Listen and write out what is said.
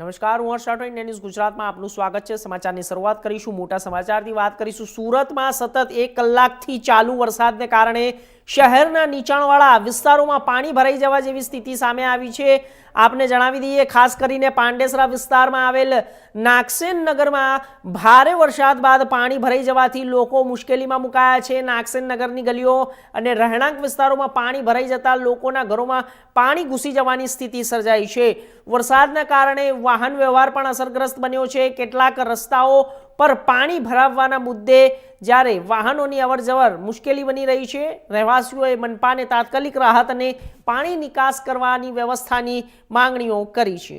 નમસ્કાર, હું હર્ષ Rathod India news ગુજરાતમાં આપનું સ્વાગત છે. સમાચારની શરૂઆત કરીશું, મોટા સમાચારથી વાત કરીશું. સુરતમાં સતત એક કલાકથી ચાલુ વરસાદને કારણે શહેરના નીચાણવાળા વિસ્તારોમાં પાણી ભરાઈ જવા જેવી સ્થિતિ સામે આવી છે. આપને જણાવી દઈએ, ખાસ કરીને પાંડેસરા વિસ્તારમાં આવેલ નાગસેન નગરમાં ભારે વરસાદ બાદ પાણી ભરાઈ જવાથી લોકો મુશ્કેલીમાં મુકાયા છે. નાગસેન નગરની ગલીઓ અને રહેણાંક વિસ્તારોમાં પાણી ભરાઈ જતા લોકોના ઘરોમાં પાણી ઘૂસી જવાની સ્થિતિ સર્જાઈ છે. વરસાદના કારણે વાહન વ્યવહાર પણ અસરગ્રસ્ત બન્યો છે. કેટલાક રસ્તાઓ પર પાણી ભરાવવાના મુદ્દે જ્યારે વાહનોની અવરજવર મુશ્કેલી બની રહી છે, રહેવાસીઓએ મનપાને તાત્કાલિક રાહત અને પાણી નિકાસ કરવાની વ્યવસ્થાની માંગણીઓ કરી છે.